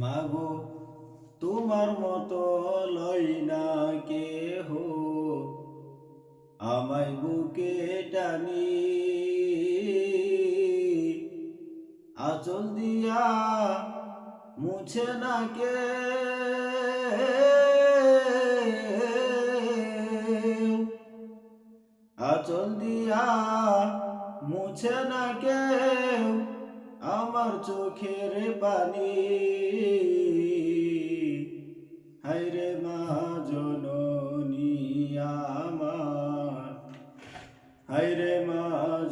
মাগো, তোমার মতো লই না কে হো আমায় বুকে টানি, আচল দিয়া মুছে না কে। আচল দিয়া মুছে না কেউ। আমার চোখের পানি। হাইরে মা জননী আমার। হাইরে মা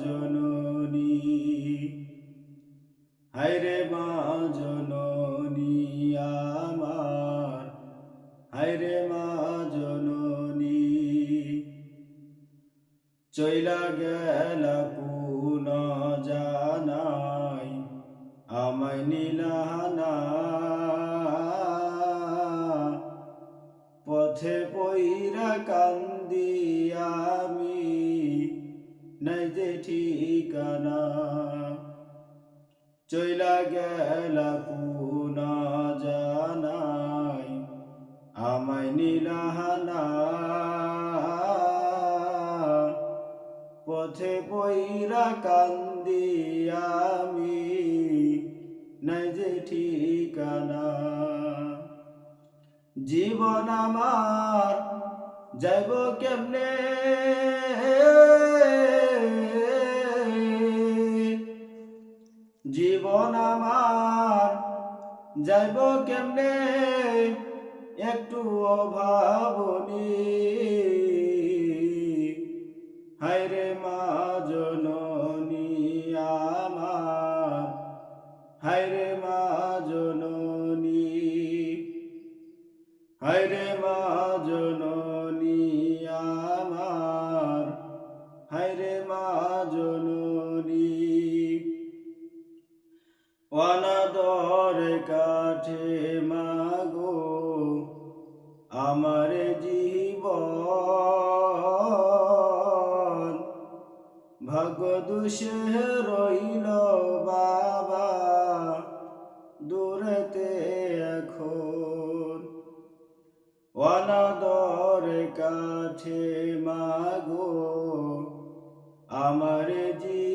জননী। হাইরে মা জননী আমার। হাইরে মা জননী। চইলা গেল পুন পথে পইরা কান্দি আমি, নাই যে ঠিকানা। চইলা গেল পুন জানাই, আমায় নীলাহানা পথে পইরা কান্দি আমি, নাই যে ঠিকানা। জীবন আমার যাইব কেমনে? জীবন আমার যাইব কেমনে? একটু অভাবনী। হায়রে মা জননী আমার, হায়রে মা জননী হায়রে মা জননী আমার হায়রে মা জননী অনাদর কাঠে মাগো আমার জীবন, ভাগ্য দুষে রইল কাছে মাগো আমার জীবন